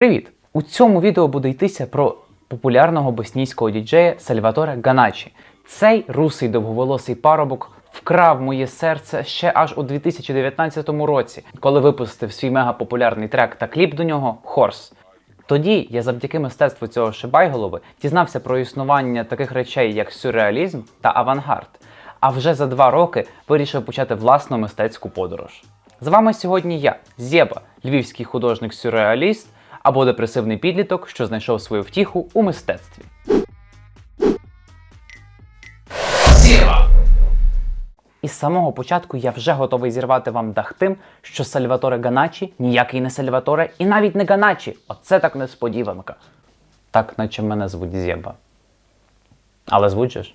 Привіт! У цьому відео буде йтися про популярного боснійського діджея Сальваторе Ганачі. Цей русий довговолосий парубок вкрав моє серце ще аж у 2019 році, коли випустив свій мегапопулярний трек та кліп до нього Хорс. Тоді я завдяки мистецтву цього шибайголови дізнався про існування таких речей, як сюрреалізм та авангард. А вже за два роки вирішив почати власну мистецьку подорож. З вами сьогодні я, Зєба, львівський художник-сюрреаліст або депресивний підліток, що знайшов свою втіху у мистецтві. І з самого початку я вже готовий зірвати вам дах тим, що Сальваторе Ганачі ніякий не Сальваторе і навіть не Ганачі. Оце так несподіванка. Так, наче мене звуть Зєба. Але звуть же ж.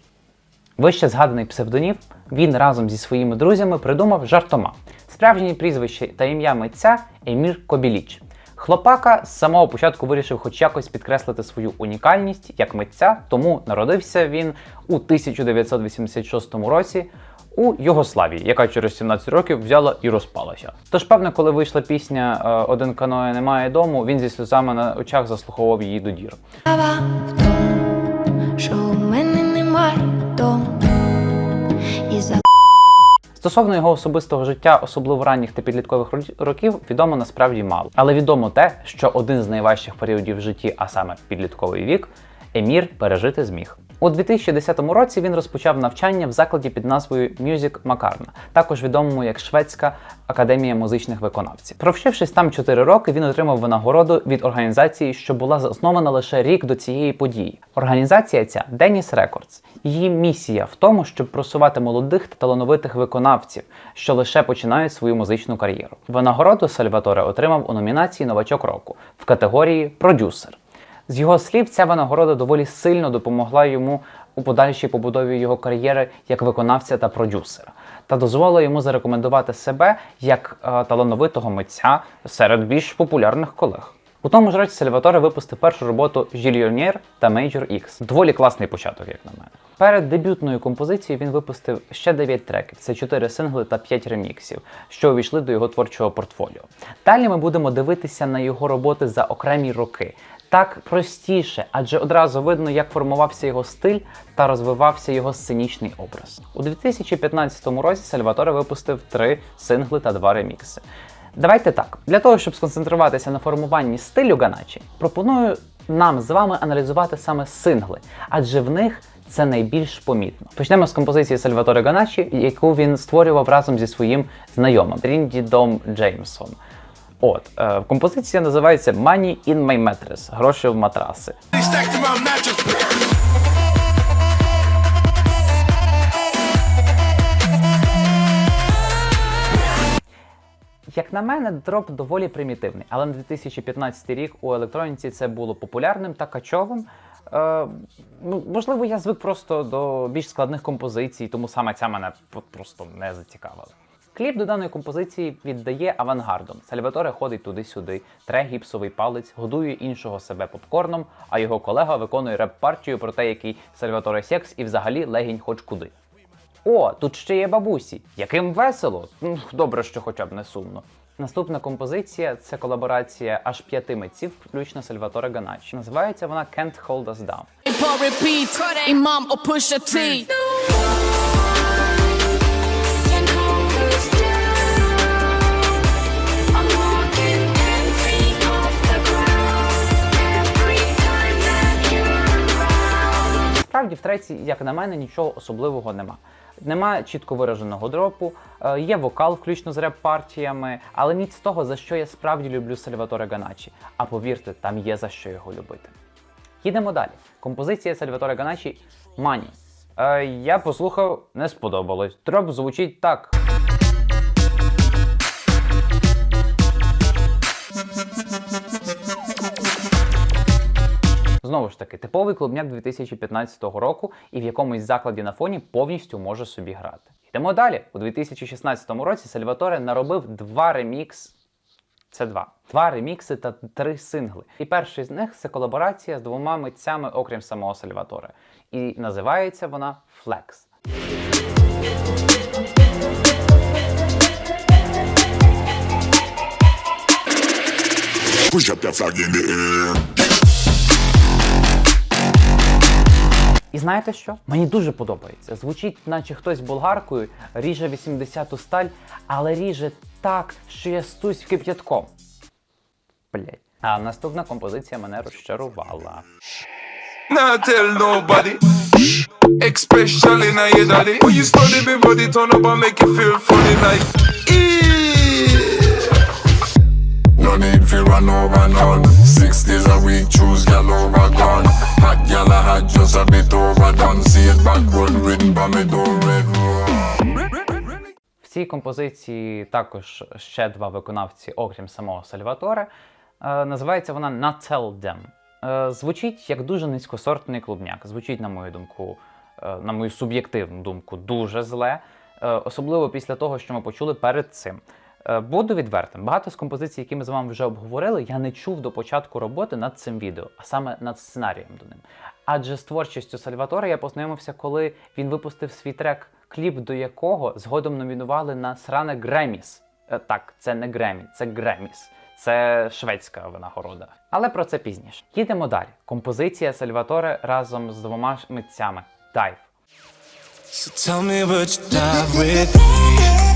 Вище згаданий псевдонім він разом зі своїми друзями придумав жартома. Справжнє прізвище та ім'я митця Емір Кобіліч. Хлопака з самого початку вирішив хоч якось підкреслити свою унікальність як митця, тому народився він у 1986 році у Югославії, яка через 17 років взяла і розпалася. Тож, певно, коли вийшла пісня е, Один каноє немає дому, він зі сльозами на очах заслуховував її до дір. В що у мене немає дому. І за Стосовно його особистого життя, особливо ранніх та підліткових років, відомо насправді мало. Але відомо те, що один з найважчих періодів в житті, а саме підлітковий вік, Емір пережити зміг. У 2010 році він розпочав навчання в закладі під назвою Music Makarna, також відомому як Шведська академія музичних виконавців. Провчившись там 4 роки, він отримав винагороду від організації, що була заснована лише рік до цієї події. Організація ця Dennis Records. Її місія в тому, щоб просувати молодих та талановитих виконавців, що лише починають свою музичну кар'єру. Винагороду Сальваторе отримав у номінації Новачок року в категорії Продюсер. З його слів, ця винагорода доволі сильно допомогла йому у подальшій побудові його кар'єри як виконавця та продюсера, та дозволила йому зарекомендувати себе як е, талановитого митця серед більш популярних колег. У тому ж році Сальваторе випустив першу роботу Жільйонєр та Major X. Доволі класний початок, як на мене. Перед дебютною композицією він випустив ще 9 треків, це 4 сингли та 5 реміксів, що увійшли до його творчого портфоліо. Далі ми будемо дивитися на його роботи за окремі роки. Так простіше, адже одразу видно, як формувався його стиль та розвивався його сценічний образ. У 2015 році Сальваторе випустив три сингли та два ремікси. Давайте так, для того, щоб сконцентруватися на формуванні стилю Ганачі, пропоную нам з вами аналізувати саме сингли, адже в них це найбільш помітно. Почнемо з композиції Сальваторе Ганачі, яку він створював разом зі своїм знайомим Рінді Дом Джеймсон. От е, композиція називається Money in my mattress гроші в матраси. Як на мене, дроп доволі примітивний, але на 2015 рік у електроніці це було популярним та качовим. Е, ну, можливо, я звик просто до більш складних композицій, тому саме ця мене просто не зацікавила. Кліп до даної композиції віддає авангардом. Сальваторе ходить туди-сюди, тре гіпсовий палець, годує іншого себе попкорном, а його колега виконує реп-партію про те, який Сальваторе секс і взагалі легінь хоч куди. О, тут ще є бабусі. Яким весело. Добре, що хоча б не сумно. Наступна композиція це колаборація аж п'яти митців, включно Сальваторе Ганачі. Називається вона Can't Hold Us Down. Around. Справді, в треці, як на мене, нічого особливого нема. Нема чітко вираженого дропу, е, є вокал, включно з реп-партіями, але ніц з того, за що я справді люблю Сальваторе Ганачі. А повірте, там є за що його любити. Їдемо далі. Композиція Сальваторе Ганачі Мані. Е, я послухав, не сподобалось. Дроп звучить так. Знову ж таки, типовий клубняк 2015 року і в якомусь закладі на фоні повністю може собі грати. Йдемо далі. У 2016 році Сальваторе наробив два ремікс. Це два. Два ремікси та три сингли. І перший з них це колаборація з двома митцями, окрім самого Сальваторе. І називається вона Flex. Push up your flag. І знаєте що? Мені дуже подобається. Звучить, наче хтось болгаркою ріже 80-ту сталь, але ріже так, що я стусь кип'ятком. Блять. А наступна композиція мене розчарувала. Especially now your daddy. When you study make you feel funny like. Need for run over none. Six days a week, choose gal over gone. Hot gal I had just a bit overdone. See it back road written by me door red. В цій композиції також ще два виконавці, окрім самого Сальваторе. Е, називається вона Not Tell Them. Е, звучить як дуже низькосортний клубняк. Звучить, на мою думку, е, на мою суб'єктивну думку, дуже зле. Особливо після того, що ми почули перед цим. Е, Буду відвертим. Багато з композицій, які ми з вами вже обговорили, я не чув до початку роботи над цим відео, а саме над сценарієм до ним. Адже з творчістю Сальватора я познайомився, коли він випустив свій трек, кліп до якого згодом номінували на сране Греміс. Е, Так, це не Гремі, це Греміс. Це шведська винагорода. Але про це пізніше. Їдемо далі. Композиція Сальваторе разом з двома митцями. Дайв. So tell me what you dive.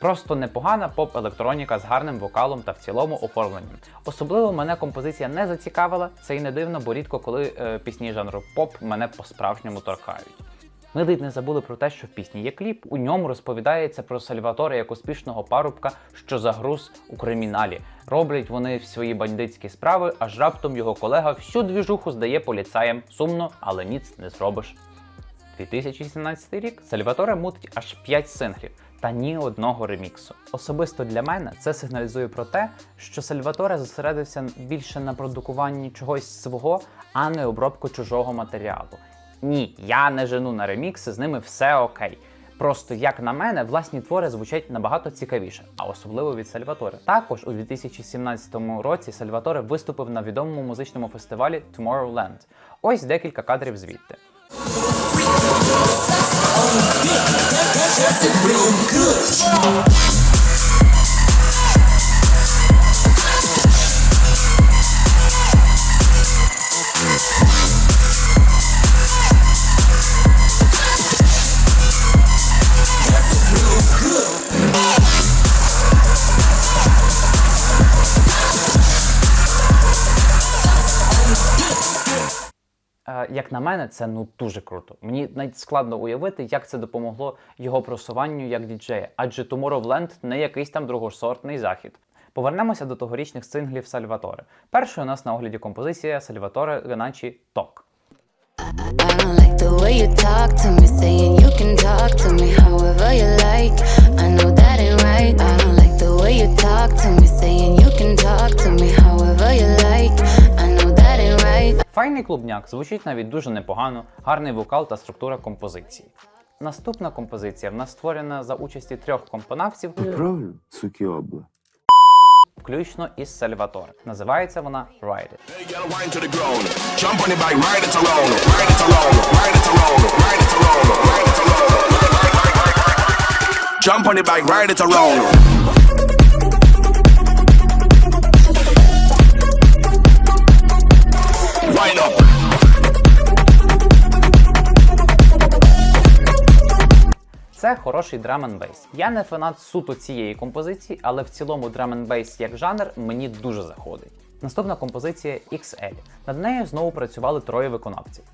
Просто непогана поп-електроніка з гарним вокалом та в цілому оформленням. Особливо мене композиція не зацікавила, це і не дивно, бо рідко коли е, пісні жанру поп мене по-справжньому торкають. Ми ледь не забули про те, що в пісні є кліп. У ньому розповідається про Сальваторе як успішного парубка, що загруз у криміналі. Роблять вони свої бандитські справи, аж раптом його колега всю двіжуху здає поліцаєм. Сумно, але ніц не зробиш. 2017 рік Сальваторе мутить аж 5 синглів та ні одного реміксу. Особисто для мене це сигналізує про те, що Сальваторе зосередився більше на продукуванні чогось свого, а не обробку чужого матеріалу. Ні, я не жену на ремікси, з ними все окей. Просто як на мене, власні твори звучать набагато цікавіше, а особливо від Сальваторе. Також у 2017 році Сальваторе виступив на відомому музичному фестивалі Tomorrowland. Ось декілька кадрів звідти. На мене, це ну дуже круто. Мені навіть складно уявити, як це допомогло його просуванню як діджея, адже Tomorrowland не якийсь там другосортний захід. Повернемося до тогорічних синглів Сальваторе. Першою у нас на огляді композиція Сальваторе Геначі Ток. Like Файний клубняк звучить навіть дуже непогано, гарний вокал та структура композиції. Наступна композиція в нас створена за участі трьох компонавців, Правильно, суки обла. включно із Сальваторе. Називається вона Ride It. Jump on the bike, ride. Це хороший драм н бейс. Я не фанат суто цієї композиції, але в цілому драм н бейс як жанр мені дуже заходить. Наступна композиція XL. Над нею знову працювали троє виконавців.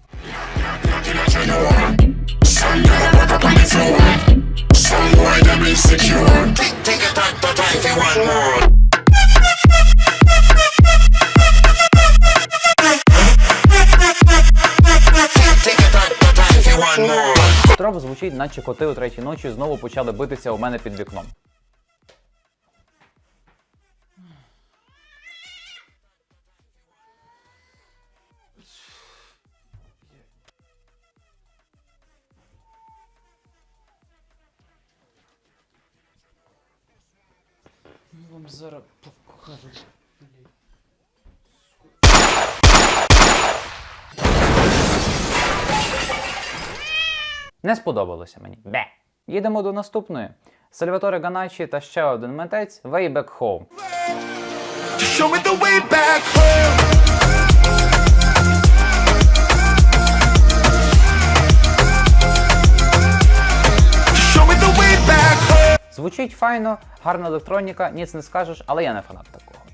Троп звучить, наче коти у третій ночі знову почали битися у мене під вікном. Вам зараз покажу. Не сподобалося мені. Бе. Їдемо до наступної. Сальваторе Ганачі та ще один митець Way Back Home. Show me the way back home. Show me the way back home. Звучить файно, гарна електроніка, ніц не скажеш, але я не фанат такого.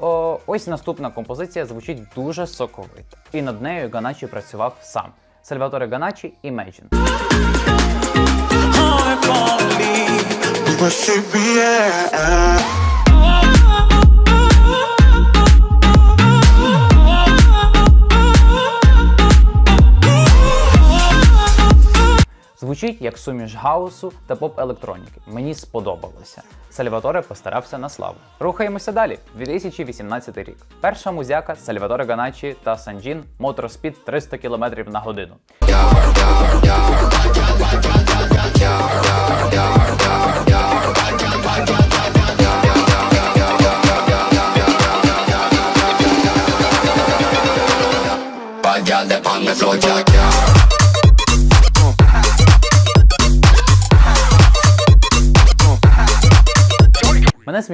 О, ось наступна композиція звучить дуже соковито. І над нею Ганачі працював сам. Сальваторе Ганачі Imagine. Звучить як суміш гаусу та поп-електроніки. Мені сподобалося. Сальваторе постарався на славу. Рухаємося далі. 2018 рік. Перша музяка Сальваторе Ганачі та Санджін Моторспід 300 км на годину. Bad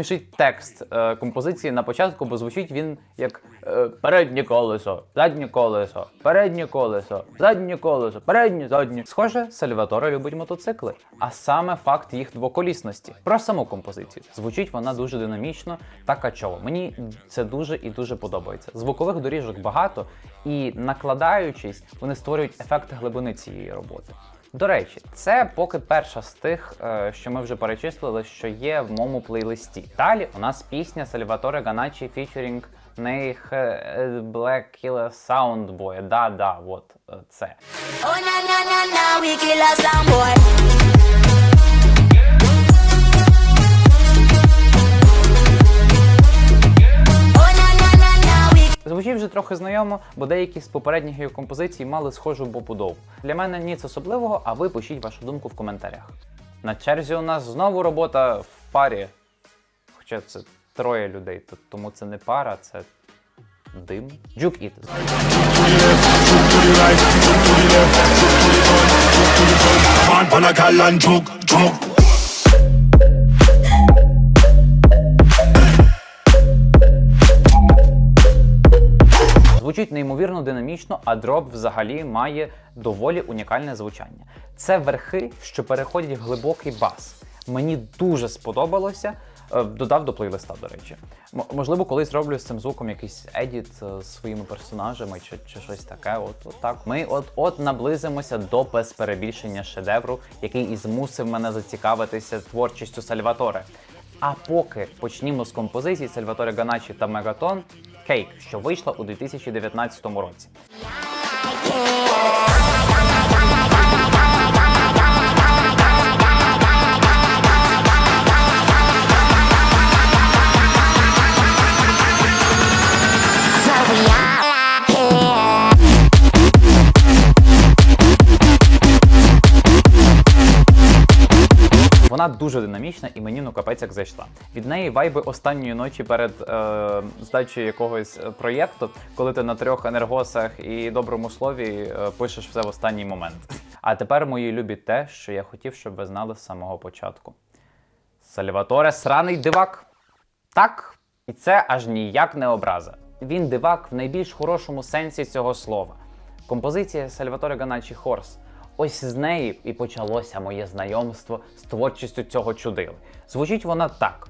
Смішить текст е, композиції на початку, бо звучить він як е, переднє колесо, заднє колесо, переднє колесо, заднє колесо, переднє, заднє. Схоже, Сальваторе любить мотоцикли, а саме факт їх двоколісності. Про саму композицію. Звучить вона дуже динамічно та качово. Мені це дуже і дуже подобається. Звукових доріжок багато, і накладаючись, вони створюють ефект глибини цієї роботи. До речі, це поки перша з тих, е, що ми вже перечислили, що є в моєму плейлисті. Далі у нас пісня Сальваторе Ганачі фічерінг Нех Black Killer Soundboy. Да, да, от е, це. Oh na na na na, we kill a sound Звучить вже трохи знайомо, бо деякі з попередніх його композицій мали схожу побудову. Для мене ніц особливого, а ви пишіть вашу думку в коментарях. На черзі у нас знову робота в парі. Хоча це троє людей, то- тому це не пара, це дим. Джук Іт. Pan Звучить неймовірно динамічно, а дроп взагалі має доволі унікальне звучання. Це верхи, що переходять в глибокий бас. Мені дуже сподобалося. Е, Додав до плейлиста, до речі. Можливо, колись зроблю з цим звуком якийсь едіт е, з своїми персонажами чи, чи щось таке. От, от так. Ми от-от наблизимося до без перебільшення шедевру, який і змусив мене зацікавитися творчістю Сальваторе. А поки почнімо з композицій Сальваторе Ганачі та Мегатон Кейк, що вийшла у 2019 році. Вона дуже динамічна і мені ну капець як зайшла. Від неї вайби останньої ночі перед е, здачею якогось е, проєкту, коли ти на трьох енергосах і доброму слові е, пишеш все в останній момент. А тепер, мої любі, те, що я хотів, щоб ви знали з самого початку. Сальваторе сраний дивак. Так, і це аж ніяк не образа. Він дивак в найбільш хорошому сенсі цього слова. Композиція Сальваторе Ганачі Хорс. Ось з неї і почалося моє знайомство з творчістю цього чудили. Звучить вона так.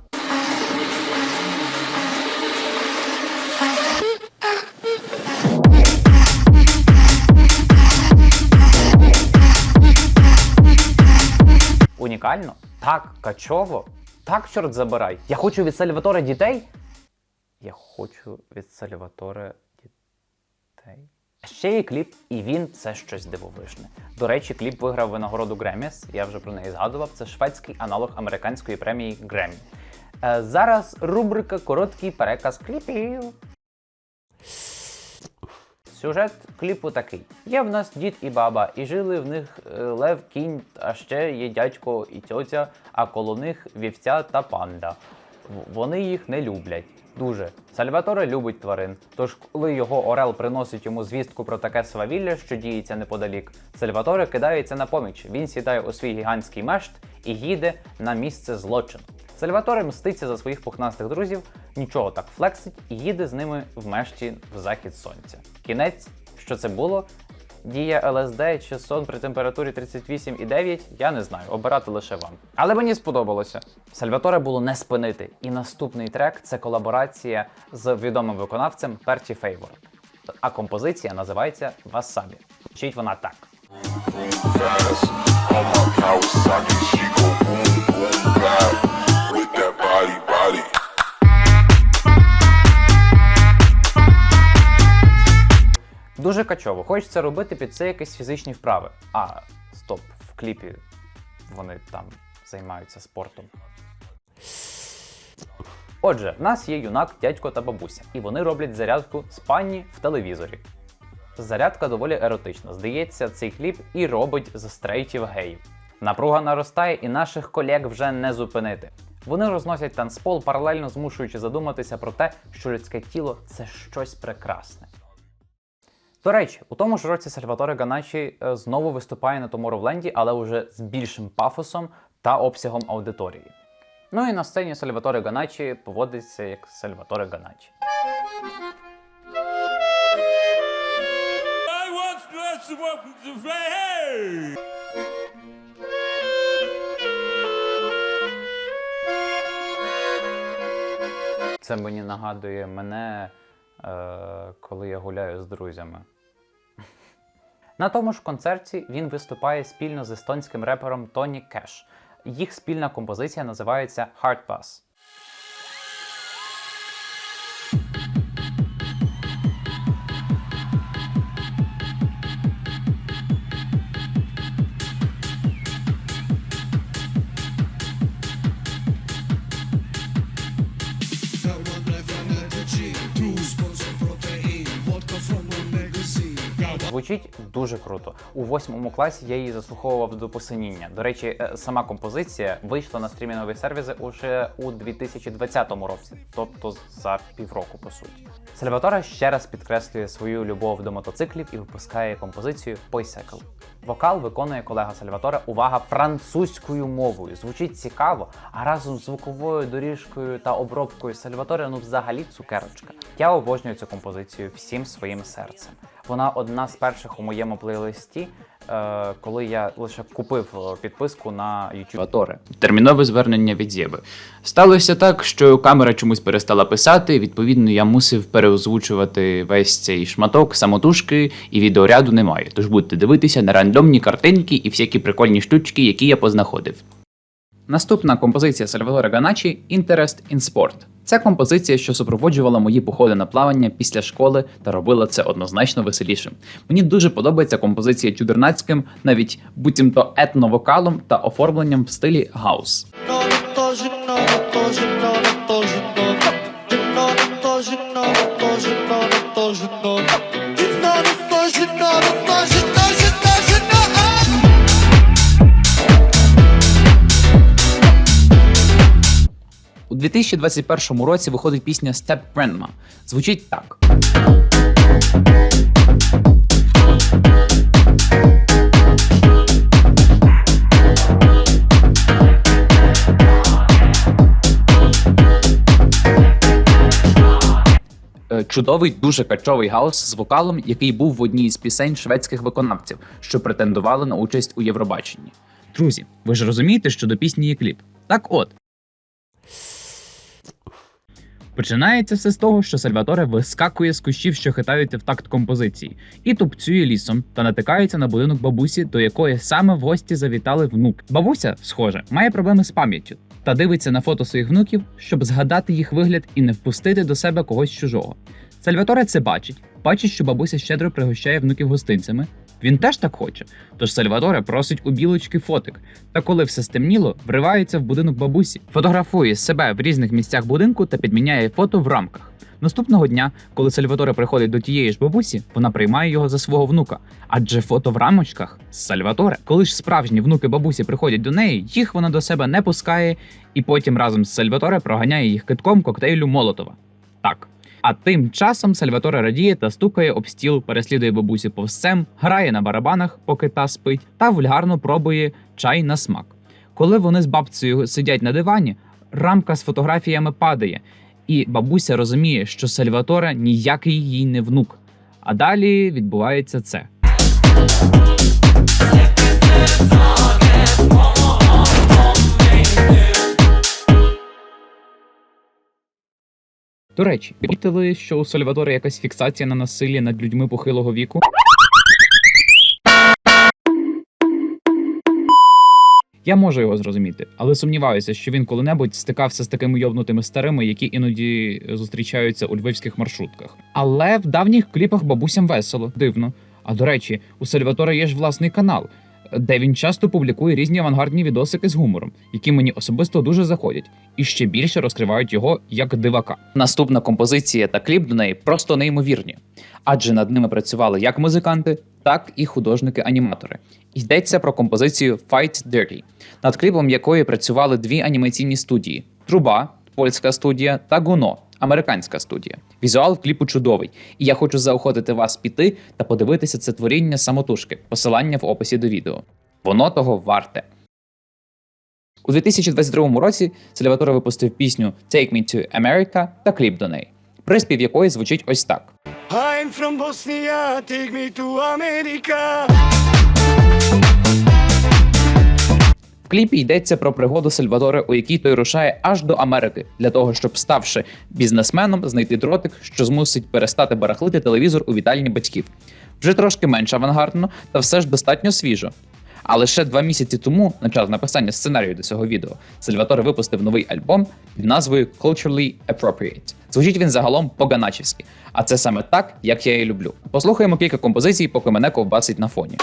Унікально, так качово, так чорт забирай. Я хочу від Сальваторе дітей. Я хочу від Сальваторе дітей. Ще є кліп, і він це щось дивовижне. До речі, кліп виграв винагороду Греміс, я вже про неї згадував. Це шведський аналог американської премії Гремі. Е, зараз рубрика Короткий переказ кліпів. Сюжет кліпу такий: є в нас дід і баба, і жили в них е, лев, кінь, а ще є дядько і тьотя, а коло них вівця та панда. Вони їх не люблять. Дуже. Сальваторе любить тварин. Тож, коли його Орел приносить йому звістку про таке свавілля, що діється неподалік, Сальваторе кидається на поміч. Він сідає у свій гігантський мешт і їде на місце злочину. Сальваторе мститься за своїх пухнастих друззів, нічого так флексить і їде з ними в мешті в захід сонця. Кінець, що це було? Дія ЛСД чи сон при температурі 38,9, я не знаю, обирати лише вам. Але мені сподобалося. Сальваторе було не спинити. І наступний трек це колаборація з відомим виконавцем Перті Фейвор. А композиція називається Васабі. Вчить вона так. With that body, body. Дуже качово. Хочеться робити під це якісь фізичні вправи. А, стоп, в кліпі вони там займаються спортом. Отже, в нас є юнак, дядько та бабуся, і вони роблять зарядку з пані в телевізорі. Зарядка доволі еротична. Здається, цей кліп і робить з стрейтів геїв. Напруга наростає, і наших колег вже не зупинити. Вони розносять танцпол, паралельно змушуючи задуматися про те, що людське тіло це щось прекрасне. До речі, у тому ж році Сальваторе Ганачі е, знову виступає на Томоровленді, але вже з більшим пафосом та обсягом аудиторії. Ну і на сцені Сальваторе Ганачі поводиться як Сальваторе Ганачі. Це мені нагадує мене, коли я гуляю з друзями. На тому ж концерті він виступає спільно з естонським репером Тоні Кеш. Їх спільна композиція називається Hard Pass. Звучить дуже круто. У восьмому класі я її заслуховував до посиніння. До речі, е, сама композиція вийшла на стрімінгові сервіси уже у 2020 році, тобто за півроку, по суті. Сальваторе ще раз підкреслює свою любов до мотоциклів і випускає композицію Bicycle. Вокал виконує колега Сальваторе, увага, французькою мовою. Звучить цікаво, а разом з звуковою доріжкою та обробкою Сальваторе ну взагалі цукерочка. Я обожнюю цю композицію всім своїм серцем. Вона одна з перших у моєму плейлисті, е, коли я лише купив е, підписку на YouTube. Сальваторе. Термінове звернення від Єби. Сталося так, що камера чомусь перестала писати. Відповідно, я мусив переозвучувати весь цей шматок самотужки, і відеоряду немає. Тож будете дивитися на рандомні картинки і всякі прикольні штучки, які я познаходив. Наступна композиція Сальвадора Ганачі Interest in Sport. Це композиція, що супроводжувала мої походи на плавання після школи та робила це однозначно веселішим. Мені дуже подобається композиція чудернацьким, навіть буцімто етновокалом та оформленням в стилі хаус. 2021 році виходить пісня Step Grandma. Звучить так. Е, Чудовий, дуже качовий гаус з вокалом, який був в одній із пісень шведських виконавців, що претендували на участь у Євробаченні. Друзі, ви ж розумієте, що до пісні є кліп. Так от. Починається все з того, що Сальваторе вискакує з кущів, що хитаються в такт композиції, і тупцює лісом та натикається на будинок бабусі, до якої саме в гості завітали внук. Бабуся, схоже, має проблеми з пам'яттю та дивиться на фото своїх внуків, щоб згадати їх вигляд і не впустити до себе когось чужого. Сальваторе це бачить, бачить, що бабуся щедро пригощає внуків гостинцями. Він теж так хоче. Тож Сальваторе просить у білочки фотик. Та коли все стемніло, вривається в будинок бабусі, фотографує себе в різних місцях будинку та підміняє фото в рамках. Наступного дня, коли Сальваторе приходить до тієї ж бабусі, вона приймає його за свого внука. Адже фото в рамочках з Сальваторе. Коли ж справжні внуки бабусі приходять до неї, їх вона до себе не пускає, і потім разом з Сальваторе проганяє їх китком коктейлю Молотова. так. А тим часом Сальваторе радіє та стукає об стіл, переслідує бабусі повсцем, грає на барабанах, поки та спить, та вульгарно пробує чай на смак. Коли вони з бабцею сидять на дивані, рамка з фотографіями падає, і бабуся розуміє, що Сальваторе ніякий їй не внук. А далі відбувається це. До речі, помітили, що у Сальваторе якась фіксація на насиллі над людьми похилого віку? Я можу його зрозуміти, але сумніваюся, що він коли-небудь стикався з такими йовнутими старими, які іноді зустрічаються у львівських маршрутках. Але в давніх кліпах бабусям весело, дивно. А до речі, у Сальватора є ж власний канал, де він часто публікує різні авангардні відосики з гумором, які мені особисто дуже заходять, і ще більше розкривають його як дивака. Наступна композиція та кліп до неї просто неймовірні, адже над ними працювали як музиканти, так і художники-аніматори. Йдеться про композицію Fight Dirty, над кліпом якої працювали дві анімаційні студії: Труба, польська студія, та Гуно, американська студія. Візуал кліпу чудовий, і я хочу заохотити вас піти та подивитися це творіння самотужки. Посилання в описі до відео. Воно того варте. У 2022 році Сальваторе випустив пісню Take Me to America та кліп до неї, приспів якої звучить ось так. I'm from Bosnia, take me to America. Кліпі йдеться про пригоду Сальвадора, у якій той рушає аж до Америки для того, щоб, ставши бізнесменом, знайти дротик, що змусить перестати барахлити телевізор у вітальні батьків. Вже трошки менш авангардно, та все ж достатньо свіжо. А лише два місяці тому, на час написання сценарію до цього відео, Сальваторе випустив новий альбом під назвою Culturally Appropriate. Звучить він загалом по-ганачівськи, а це саме так, як я і люблю. Послухаємо кілька композицій, поки мене ковбасить на фоні.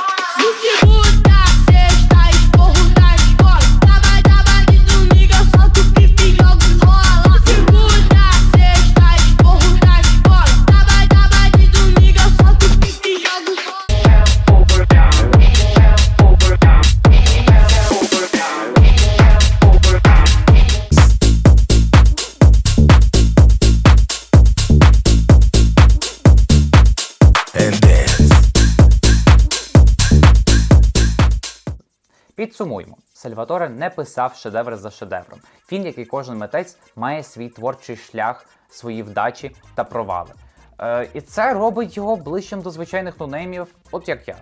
Сальваторе не писав шедевр за шедевром. Він, як і кожен митець, має свій творчий шлях, свої вдачі та провали. Е, і це робить його ближчим до звичайних нонеймів, от як я.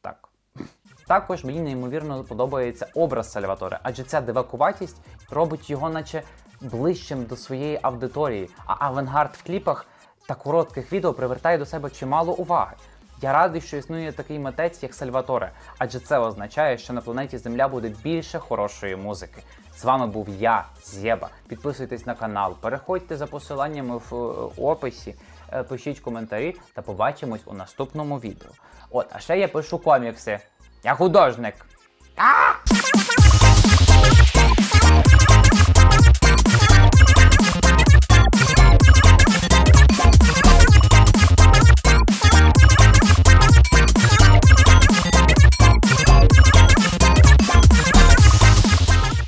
Так. Також мені неймовірно подобається образ Сальваторе, адже ця дивакуватість робить його, наче ближчим до своєї аудиторії. А авангард в кліпах та коротких відео привертає до себе чимало уваги. Я радий, що існує такий митець, як Сальваторе, адже це означає, що на планеті Земля буде більше хорошої музики. З вами був я, Зєба. Підписуйтесь на канал, переходьте за посиланнями в е, описі, е, пишіть коментарі та побачимось у наступному відео. От, а ще я пишу комікси. Я художник. А!